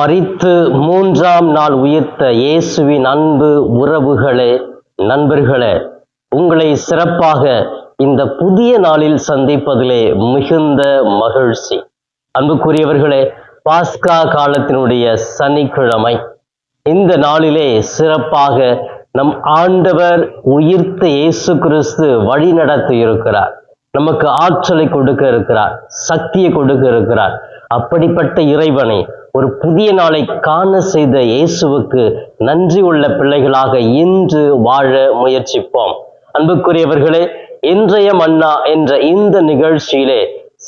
மறித்து மூன்றாம் நாள் உயிர்த்த இயேசுவின் அன்பு உறவுகளே நண்பர்களே உங்களை சிறப்பாக இந்த புதிய நாளில் சந்திப்பதிலே மிகுந்த மகிழ்ச்சி. அன்புக்குரியவர்களே பாஸ்கா காலத்தினுடைய சனிக்கிழமை. இந்த நாளிலே சிறப்பாக நம் ஆண்டவர் உயிர்த்த இயேசு கிறிஸ்து வழி நடத்தி இருக்கிறார். நமக்கு ஆற்றலை கொடுக்க இருக்கிறார் சக்தியை கொடுக்க இருக்கிறார். அப்படிப்பட்ட இறைவனை ஒரு புதிய நாளை காண செய்த இயேசுவுக்கு நன்றி உள்ள பிள்ளைகளாக இன்று வாழ முயற்சிப்போம். அன்புக்குரியவர்களே இன்றைய மன்னா என்ற இந்த நிகழ்ச்சியிலே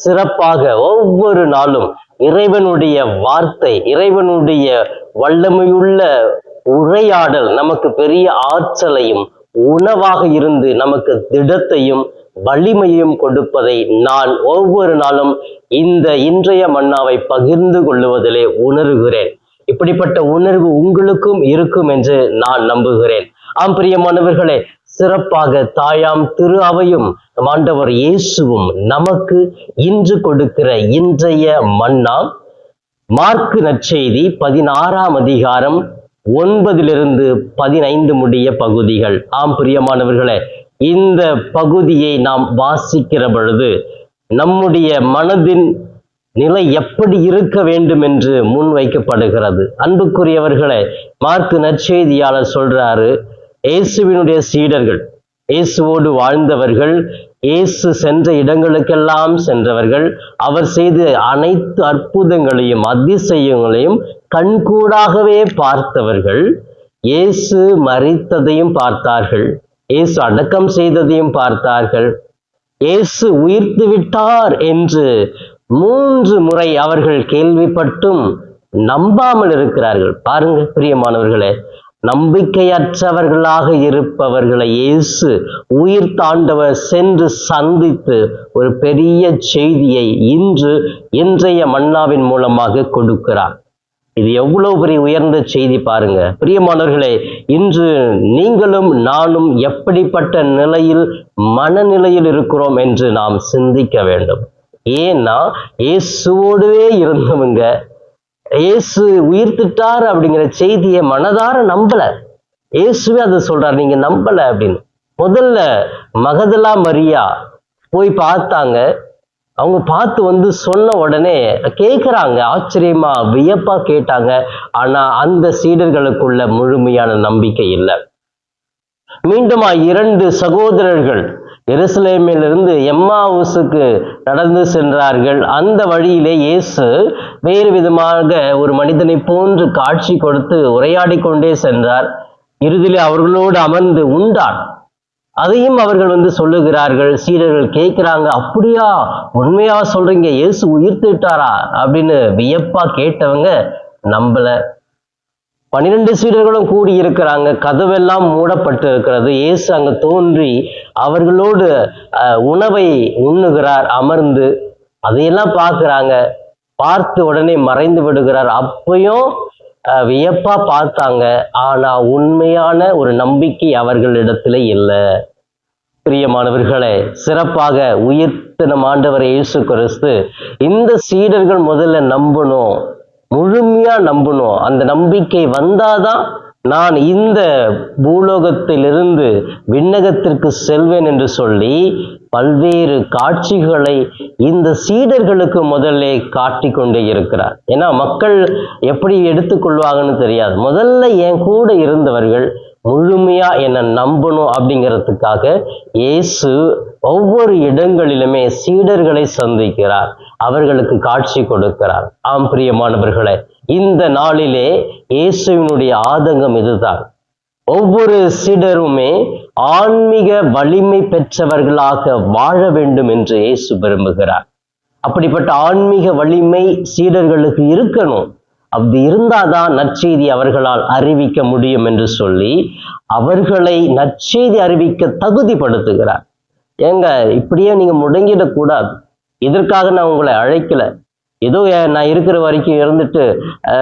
சிறப்பாக ஒவ்வொரு நாளும் இறைவனுடைய வார்த்தை இறைவனுடைய வல்லமையுள்ள உரையாடல் நமக்கு பெரிய ஆற்றலையும் உணவாக இருந்து நமக்கு திடத்தையும் வலிமையும் கொடுப்பதை நான் ஒவ்வொரு நாளும் இந்த இன்றைய மன்னாவை பகிர்ந்து கொள்ளுவதிலே உணர்கிறேன். இப்படிப்பட்ட உணர்வு உங்களுக்கும் இருக்கும் என்று நான் நம்புகிறேன். ஆம் பிரியமானவர்களே சிறப்பாக தாயாம் திரு அவையும் ஆண்டவர் இயேசுவும் நமக்கு இன்று கொடுக்கிற இன்றைய மன்னா மார்க்கு நற்செய்தி பதினாறாம் அதிகாரம் ஒன்பதிலிருந்து பதினைந்து முடிய பகுதிகள். ஆம் பிரியமானவர்களே இந்த பகுதியை நாம் வாசிக்கிற பொழுது நம்முடைய மனதின் நிலை எப்படி இருக்க வேண்டும் என்று முன்வைக்கப்படுகிறது அன்புக்குரியவர்களை மார்க்கு நற்செய்தியாளர் சொல்றாரு இயேசுவினுடைய சீடர்கள் இயேசுவோடு வாழ்ந்தவர்கள் இயேசு சென்ற இடங்களுக்கெல்லாம் சென்றவர்கள் அவர் செய்த அனைத்து அற்புதங்களையும் அதிசயங்களையும் கண்கூடாகவே பார்த்தவர்கள் இயேசு மறித்ததையும் பார்த்தார்கள். இயேசு அடக்கம் செய்ததையும் பார்த்தார்கள். இயேசு உயிர்த்து விட்டார் என்று மூன்று முறை அவர்கள் கேள்விப்பட்டும் நம்பாமல் இருக்கிறார்கள். பாருங்க பிரியமானவர்களே நம்பிக்கையற்றவர்களாக இருப்பவர்களை இயேசு உயிர் தாண்டவர் சென்று சந்தித்து ஒரு பெரிய செய்தியை இன்று இன்றைய மன்னாவின் மூலமாக கொடுக்கிறார். இது எவ்வளவு பெரிய உயர்ந்த செய்தி பாருங்க. பிரியமானவர்களே இன்று நீங்களும் நானும் எப்படிப்பட்ட நிலையில் மனநிலையில் இருக்கிறோம் என்று நாம் சிந்திக்க வேண்டும். ஏன்னா இயேசுவோடவே இருந்தவங்க இயேசு உயிர்த்துட்டார் அப்படிங்கிற செய்தியை மனதார நம்பல. இயேசுவே அதை சொல்றாரு நீங்க நம்பல அப்படின்னு. முதல்ல மகதலா மரியா போய் பார்த்தாங்க. அவங்க பார்த்து வந்து சொன்ன உடனே கேட்குறாங்க ஆச்சரியமா வியப்பா கேட்டாங்க. ஆனா அந்த சீடர்களுக்குள்ள முழுமையான நம்பிக்கை இல்லை. மீண்டுமா இரண்டு சகோதரர்கள் எருசலேமிலிருந்து எம்மாவுசுக்கு நடந்து சென்றார்கள். அந்த வழியிலே இயேசு வேறு விதமாக ஒரு மனிதனை போன்று காட்சி கொடுத்து உரையாடி கொண்டே சென்றார். இறுதியில் அவர்களோடு அமர்ந்து உண்டான் அதையும் அவர்கள் வந்து சொல்லுகிறார்கள் சீடர்கள் கேட்கிறாங்க அப்படியா? உண்மையா சொல்றீங்க? இயேசு உயிர்த்துட்டாரா அப்படின்னு வியப்பா கேட்டவங்க நம்பல. பன்னிரெண்டு சீடர்களும் கூடி இருக்கிறாங்க கதவெல்லாம் மூடப்பட்டு இருக்கிறது இயேசு அங்க தோன்றி அவர்களோடு உணவை உண்ணுகிறார் அமர்ந்து அதையெல்லாம் பார்க்குறாங்க. பார்த்து உடனே மறைந்து விடுகிறார். அப்பையும் வியப்பா பார்த்தாங்க. ஆனா உண்மையான ஒரு நம்பிக்கை அவர்களிடத்துல இல்லை. பிரியமானவர்களே சிறப்பாக உயிர்த்தின ஆண்டவர் இயேசு கிறிஸ்து இந்த சீடர்கள் முதல்ல நம்பணும் முழுமையா நம்பணும். அந்த நம்பிக்கை வந்தாதான் நான் இந்த பூலோகத்திலிருந்து விண்ணகத்திற்கு செல்வேன் என்று சொல்லி பல்வேறு காட்சிகளை இந்த சீடர்களுக்கு முதல்ல காட்டி கொண்டே இருக்கிறார். ஏன்னா மக்கள் எப்படி எடுத்துக்கொள்வாங்கன்னு தெரியாது. முதல்ல என் கூட இருந்தவர்கள் முழுமையா என்னை நம்பணும் அப்படிங்கிறதுக்காக இயேசு ஒவ்வொரு இடங்களிலுமே சீடர்களை சந்திக்கிறார். அவர்களுக்கு காட்சி கொடுக்கிறார். ஆம் பிரியமானவர்களே இந்த நாளிலே இயேசுவினுடைய ஆதங்கம் இதுதான். ஒவ்வொரு சீடருமே ஆன்மீக வலிமை பெற்றவர்களாக வாழ வேண்டும் என்று இயேசு விரும்புகிறார். அப்படிப்பட்ட ஆன்மீக வலிமை சீடர்களுக்கு இருக்கணும். அப்படி இருந்தாதான் நற்செய்தி அவர்களால் அறிவிக்க முடியும் என்று சொல்லி அவர்களை நற்செய்தி அறிவிக்க தகுதிப்படுத்துகிறார். ஏங்க இப்படியே நீங்க முடங்கிடக்கூடாது. இதற்காக நான் உங்களை அழைக்கல? ஏதோ நான் இருக்கிற வரைக்கும் இருந்துட்டு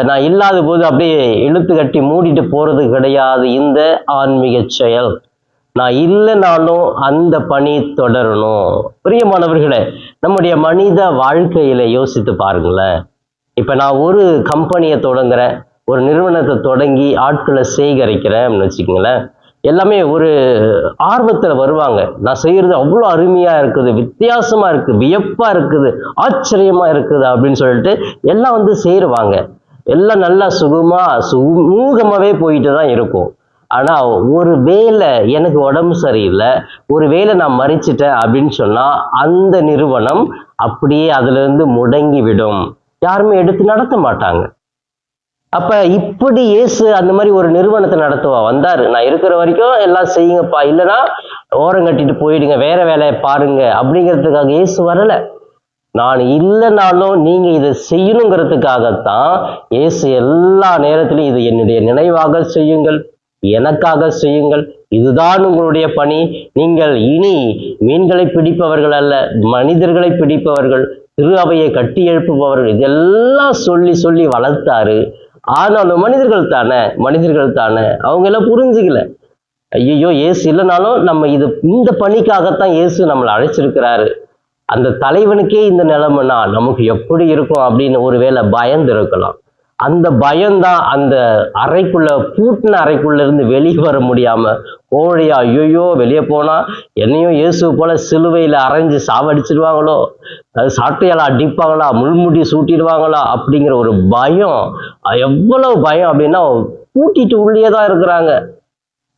நான் இல்லாத போது அப்படியே இழுத்து கட்டி மூடிட்டு போகிறது கிடையாது. இந்த ஆன்மீக செயல். நான் இல்லைனாலும் அந்த பணி தொடரணும். பிரியமானவர்களே நம்முடைய மனித வாழ்க்கையில யோசித்து பாருங்களேன். இப்போ நான் ஒரு கம்பெனியை தொடங்குறேன் ஒரு நிறுவனத்தை தொடங்கி ஆட்களை சேகரிக்கிறேன்னு வச்சுக்கோங்களேன். எல்லாமே ஒரு ஆர்வத்தில் வருவாங்க. நான் செய்கிறது அவ்வளோ அருமையாக இருக்குது வித்தியாசமாக இருக்குது வியப்பாக இருக்குது ஆச்சரியமாக இருக்குது அப்படின்னு சொல்லிட்டு எல்லாம் வந்து சேருவாங்க. எல்லாம் நல்லா சுகமாக சுமூகமாகவே போயிட்டு தான் இருக்கும். ஆனால் ஒரு வேளை எனக்கு உடம்பு சரியில்லை ஒரு வேளை நான் மறைச்சிட்டேன் அப்படின்னு சொன்னால் அந்த நிறுவனம் அப்படியே அதுலேருந்து முடங்கி விடும் யாருமே எடுத்து நடத்த மாட்டாங்க. அப்ப இப்படி இயேசு அந்த மாதிரி ஒரு நிறுவனத்தை நடத்துவா? வந்தாரு. நான் இருக்கிற வரைக்கும் எல்லாம் செய்யுங்கப்பா. இல்லைன்னா ஓரம் கட்டிட்டு போயிடுங்க. வேற வேலையை பாருங்க. அப்படிங்கிறதுக்காக இயேசு வரல. நான் இல்லைனாலும் நீங்க இதை செய்யணுங்கிறதுக்காகத்தான் இயேசு எல்லா நேரத்திலும் இது என்னுடைய நினைவாக செய்யுங்கள். எனக்காக செய்யுங்கள். இதுதான் உங்களுடைய பணி. நீங்கள் இனி மீன்களை பிடிப்பவர்கள் அல்ல மனிதர்களை பிடிப்பவர்கள் திரு அவையை கட்டி எழுப்புபவர்கள் இதெல்லாம் சொல்லி சொல்லி வளர்த்தாரு. ஆனாலும் மனிதர்கள் தானே? மனிதர்கள் தானே? அவங்க எல்லாம் புரிஞ்சுக்கல. ஐயோ ஏசு இல்லைனாலும் நம்ம இது இந்த பணிக்காகத்தான் இயேசு நம்மளை அழைச்சிருக்கிறாரு. அந்த தலைவனுக்கே இந்த நிலைமைனா நமக்கு எப்படி இருக்கும் அப்படின்னு ஒருவேளை பயந்து இருக்கலாம். அந்த பயம்தான் அந்த அறைக்குள்ள பூட்டின அறைக்குள்ள இருந்து வெளியே வர முடியாம கோழியா ஐயோ வெளியே போனா என்னையும் இயேசு போல சிலுவையில அரைஞ்சு சாவடிச்சிடுவாங்களோ அது சாட்டையால அடிப்பாங்களா? முள்முடி சூட்டிடுவாங்களா? அப்படிங்கிற ஒரு பயம். எவ்வளவு பயம் அப்படின்னா பூட்டிட்டு உள்ளே தான் இருக்கிறாங்க.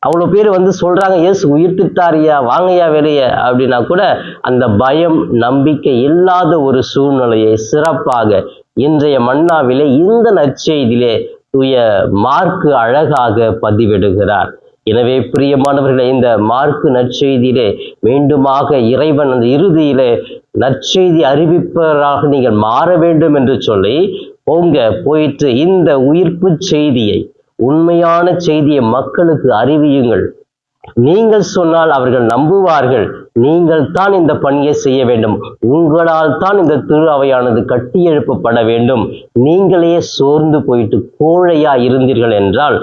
அவ்வளோ பேர் வந்து சொல்கிறாங்க இயேசு உயிர்த்திட்டாரியா வாங்கய்யா வெளியே. அப்படின்னா கூட அந்த பயம் நம்பிக்கை இல்லாத ஒரு சூழ்நிலையை சிறப்பாக இன்றைய மன்னாவிலே இந்த நற்செய்தியிலே தூய மார்க்கு அழகாக பதிவிடுகிறார். எனவே பிரியமானவர்களே இந்த மார்க்கு நற்செய்தியிலே மீண்டுமாக இறைவன் அந்த இறுதியிலே நற்செய்தி அறிவிப்பவராக நீங்கள் மாற வேண்டும் என்று சொல்லி போங்க போயிட்டு இந்த உயிர்ப்பு செய்தியை உண்மையான செய்தியை மக்களுக்கு அறிவியுங்கள். நீங்கள் சொன்னால் அவர்கள் நம்புவார்கள். நீங்கள் தான் இந்த பணியை செய்ய வேண்டும். உங்களால் தான் இந்த திரு அவையானது கட்டி எழுப்பப்பட வேண்டும். நீங்களே சோர்ந்து போயிட்டு கோழையா இருந்தீர்கள் என்றால்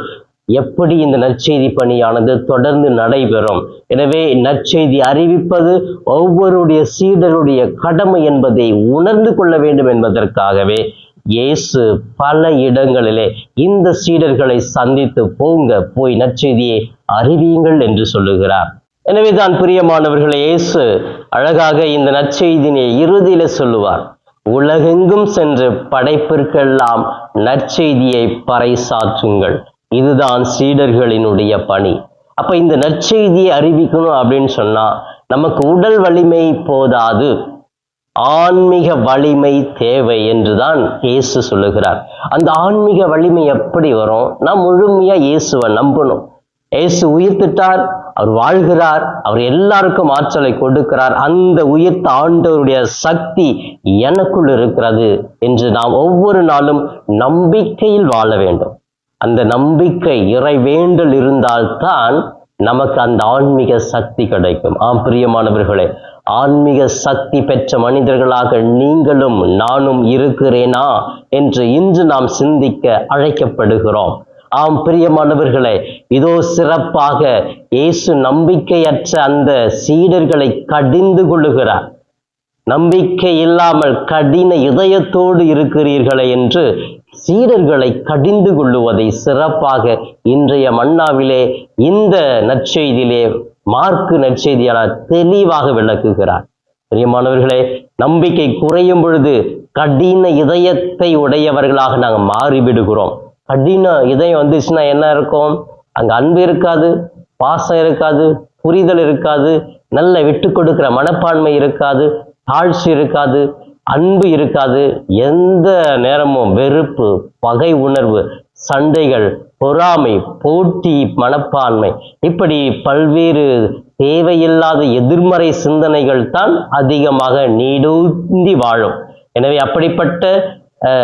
எப்படி இந்த நற்செய்தி பணியானது தொடர்ந்து நடைபெறும்? எனவே நற்செய்தி அறிவிப்பது ஒவ்வொருடைய சீடருடைய கடமை என்பதை உணர்ந்து கொள்ள வேண்டும் என்பதற்காகவே இயேசு பல இடங்களிலே இந்த சீடர்களை சந்தித்து போங்க போய் நற்செய்தியை அறிவியுங்கள் என்று சொல்லுகிறார். எனவே தான் பிரியமானவர்களே இயேசு அழகாக இந்த நற்செய்தினை இறுதியில சொல்லுவார். உலகெங்கும் சென்று படைப்பிற்கெல்லாம் நற்செய்தியை பறைசாற்றுங்கள். இதுதான் சீடர்களினுடைய பணி. அப்ப இந்த நற்செய்தியை அறிவிக்கணும் அப்படின்னு சொன்னா நமக்கு உடல் வலிமை போதாது. ஆன்மீக வலிமை தேவை என்றுதான் இயேசு சொல்லுகிறார். அந்த ஆன்மீக வலிமை எப்படி வரும்? நாம் முழுமையா இயேசுவை நம்பணும். இயேசு உயிர்த்திட்டார் அவர் வாழ்கிறார் அவர் எல்லாருக்கும் ஆற்றலை கொடுக்கிறார். அந்த உயிர்த்த ஆண்டவருடைய சக்தி எனக்குள் இருக்கிறது என்று நாம் ஒவ்வொரு நாளும் நம்பிக்கையில் வாழ வேண்டும். அந்த நம்பிக்கை இறை வேண்டல் இருந்தால்தான் நமக்கு அந்த ஆன்மீக சக்தி கிடைக்கும். ஆம் பிரியமானவர்களே ஆன்மீக சக்தி பெற்ற மனிதர்களாக நீங்களும் நானும் இருக்கிறேனா என்று இன்று நாம் சிந்திக்க அழைக்கப்படுகிறோம். ஆம் பிரியமானவர்களே இதோ சிறப்பாக இயேசு நம்பிக்கையற்ற அந்த சீடர்களை கடிந்து கொள்ளுகிறார். நம்பிக்கை இல்லாமல் கடின இதயத்தோடு இருக்கிறீர்களே என்று சீடர்களை கடிந்து கொள்ளுவதை சிறப்பாக இன்றைய மன்னாவிலே இந்த நற்செய்தியிலே மார்க்கு நற்செய்தியாளர் தெளிவாக விளக்குகிறார். பிரியமானவர்களே நம்பிக்கை குறையும் பொழுது கடின இதயத்தை உடையவர்களாக நாங்கள் மாறிவிடுகிறோம். கடின இதயம் வந்துச்சுன்னா என்ன இருக்கும்? அங்கே அன்பு இருக்காது பாசம் இருக்காது புரிதல் இருக்காது நல்ல விட்டு கொடுக்குற மனப்பான்மை இருக்காது தாழ்ச்சி இருக்காது அன்பு இருக்காது. எந்த நேரமும் வெறுப்பு பகை உணர்வு சண்டைகள் பொறாமை போட்டி மனப்பான்மை இப்படி பல்வேறு தேவையில்லாத எதிர்மறை சிந்தனைகள் தான் அதிகமாக நீடூந்தி வாழும். எனவே அப்படிப்பட்ட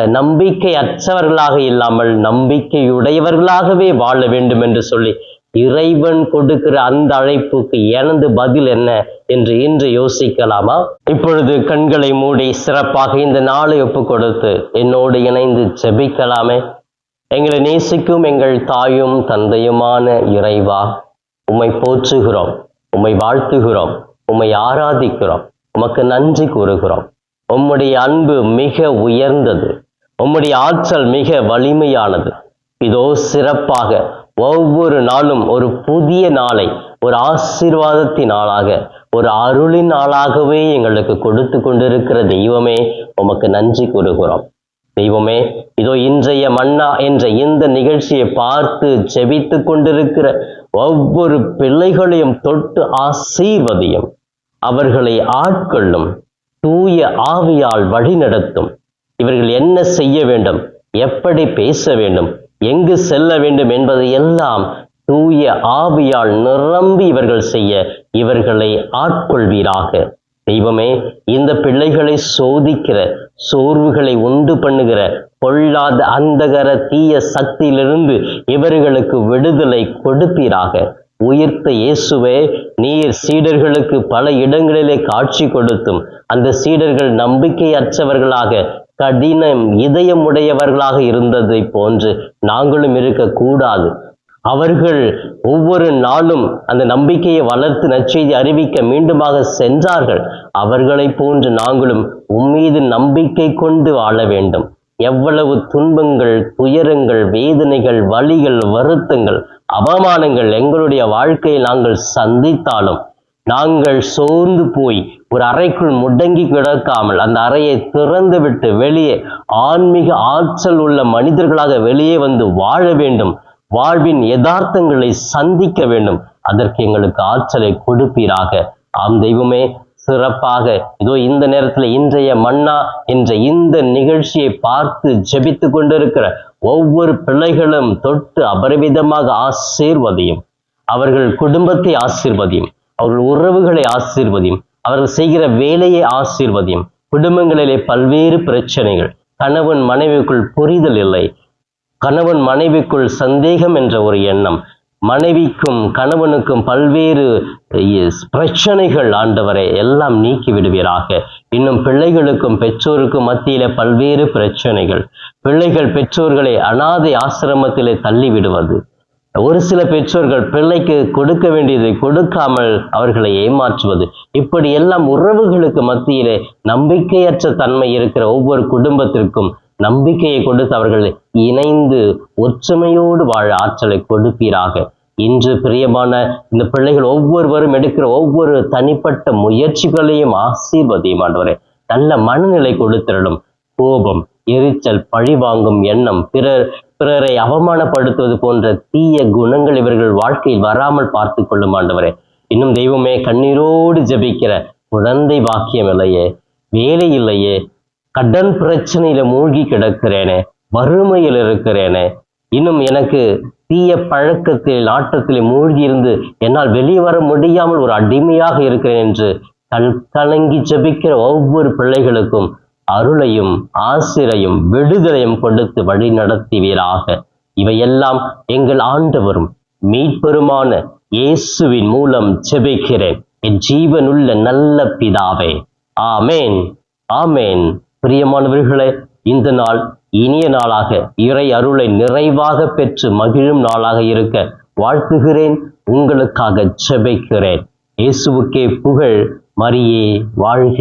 நம்பிக்கை அற்றவர்களாக இல்லாமல் நம்பிக்கையுடையவர்களாகவே வாழ வேண்டும் என்று சொல்லி இறைவன் கொடுக்கிற அந்த அழைப்புக்கு எனது பதில் என்ன என்று இன்று யோசிக்கலாமா? இப்பொழுது கண்களை மூடி சிறப்பாக இந்த நாளை ஒப்பு கொடுத்து என்னோடு இணைந்து ஜெபிக்கலாமே எங்களை நேசிக்கும் எங்கள் தாயும் தந்தையுமான இறைவா உம்மை போற்றுகிறோம் உம்மை வாழ்த்துகிறோம் உம்மை ஆராதிக்கிறோம் உமக்கு நன்றி கூறுகிறோம். உம்முடைய அன்பு மிக உயர்ந்தது. உம்முடைய ஆற்றல் மிக வலிமையானது. இதோ சிறப்பாக ஒவ்வொரு நாளும் ஒரு புதிய நாளை ஒரு ஆசீர்வாதத்தின் நாளாக ஒரு அருளின் நாளாகவே எங்களுக்கு கொடுத்து கொண்டிருக்கிற தெய்வமே உமக்கு நன்றி கூறுகிறோம். தெய்வமே இதோ இன்றைய மன்னா என்ற இந்த நிகழ்ச்சியை பார்த்து ஜெபித்து கொண்டிருக்கிற ஒவ்வொரு பிள்ளைகளையும் தொட்டு ஆசீர்வதியும். அவர்களை ஆட்கொள்ளும். தூய ஆவியால் வழிநடத்தும் இவர்கள் என்ன செய்ய வேண்டும்? எப்படி பேச வேண்டும்? எங்கு செல்ல வேண்டும் என்பதை எல்லாம் தூய ஆவியால் நிரம்பி இவர்கள் செய்ய இவர்களை ஆட்கொள்வீராக. தெய்வமே இந்த பிள்ளைகளை சோதிக்கிற சோர்வுகளை உண்டு பண்ணுகிற பொல்லாத அந்தகர தீய சக்தியிலிருந்து இவர்களுக்கு விடுதலை கொடுப்பீராக. உயிர்த்த இயேசுவே நீர் சீடர்களுக்கு பல இடங்களிலே காட்சி கொடுத்தும். அந்த சீடர்கள் நம்பிக்கையற்றவர்களாக கடினம் இதயமுடையவர்களாக இருந்ததை போன்று நாங்களும் இருக்கக்கூடாது. அவர்கள் ஒவ்வொரு நாளும் அந்த நம்பிக்கையை வளர்த்து நற்செய்தி அறிவிக்க மீண்டுமாக சென்றார்கள். அவர்களைப் போன்று நாங்களும் உம்மீது நம்பிக்கை கொண்டு வாழ வேண்டும். எவ்வளவு துன்பங்கள் துயரங்கள் வேதனைகள் வலிகள் வருத்தங்கள் அவமானங்கள் எங்களுடைய வாழ்க்கையை நாங்கள் சந்தித்தாலும் நாங்கள் சோர்ந்து போய் ஒரு அறைக்குள் முடங்கி கிடக்காமல் அந்த அறையை திறந்து விட்டு வெளியே ஆன்மீக ஆற்றல் உள்ள மனிதர்களாக வெளியே வந்து வாழ வேண்டும். வாழ்வின் யதார்த்தங்களை சந்திக்க வேண்டும். அதற்கு எங்களுக்கு ஆற்றலை கொடுப்பீராக. ஆம் தெய்வமே சிறப்பாக. இதோ இந்த நேரத்தில் இன்றைய மன்னா என்ற இந்த நிகழ்ச்சியை பார்த்து ஜெபித்து கொண்டிருக்கிற ஒவ்வொரு பிள்ளைகளும் தொட்டு அபரிவிதமாக ஆசீர்வதியும். அவர்கள் குடும்பத்தை ஆசீர்வதியும். அவர்கள் உறவுகளை ஆசீர்வதியும். அவர்கள் செய்கிற வேலையை ஆசீர்வதியும். குடும்பங்களிலே பல்வேறு பிரச்சனைகள். கணவன் மனைவிக்குள் புரிதல் இல்லை. கணவன் மனைவிக்குள் சந்தேகம் என்ற ஒரு எண்ணம். மனைவிக்கும் கணவனுக்கும் பல்வேறு பிரச்சனைகள் ஆண்டவரை எல்லாம் நீக்கி விடுவீராக. இன்னும் பிள்ளைகளுக்கும் பெற்றோருக்கும் மத்தியில பல்வேறு பிரச்சனைகள். பிள்ளைகள் பெற்றோர்களை அனாதை ஆசிரமத்திலே தள்ளி விடுவது ஒரு சில பெற்றோர்கள் பிள்ளைக்கு கொடுக்க வேண்டியதை கொடுக்காமல் அவர்களை ஏமாற்றுவது. இப்படி எல்லாம் உறவுகளுக்கு மத்தியிலே நம்பிக்கையற்ற தன்மை இருக்கிற ஒவ்வொரு குடும்பத்திற்கும் நம்பிக்கையை கொடுத்து அவர்கள் இணைந்து ஒற்றுமையோடு வாழ ஆற்றலை கொடுப்பீராக. இன்று பிரியமான இந்த பிள்ளைகள் ஒவ்வொருவரும் எடுக்கிற ஒவ்வொரு தனிப்பட்ட முயற்சிகளையும் ஆசீர்வதியும் ஆண்டவரே. நல்ல மனநிலை கொடுத்திரலும் கோபம் எரிச்சல் பழிவாங்கும் எண்ணம் பிறர் பிறரை அவமானப்படுத்துவது போன்ற தீய குணங்கள் இவர்கள் வாழ்க்கையில் வராமல் பார்த்து கொள்ளும் ஆண்டவரே. இன்னும் தெய்வமே கண்ணீரோடு ஜெபிக்கிற குழந்தை பாக்கியம் இல்லையே வேலை இல்லையே கடன் பிரச்சனையில மூழ்கி கிடக்கிறேனே வறுமையில் இருக்கிறேனே இன்னும் எனக்கு தீய பழக்கத்தில் ஆட்டத்தில் மூழ்கி இருந்து என்னால் வெளியே வர முடியாமல் ஒரு அடிமையாக இருக்கிறேன் என்று கண் கலங்கி ஜபிக்கிற ஒவ்வொரு பிள்ளைகளுக்கும் அருளையும் ஆசிரையும் விடுதலையும் கொடுத்து வழி நடத்துவீராக. இவையெல்லாம் எங்கள் ஆண்டவரும் மீட்பெருமான இயேசுவின் மூலம் ஜெபிக்கிறேன். என் ஜீவனுள்ள நல்ல பிதாவே. ஆமேன். ஆமேன். பிரியமானவர்களே இந்த நாள் இனிய நாளாக இறை அருளை நிறைவாக பெற்று மகிழும் நாளாக இருக்க வாழ்த்துகிறேன் உங்களுக்காக செபைக்கிறேன் இயேசுவுக்கே புகழ் மரியே வாழ்க.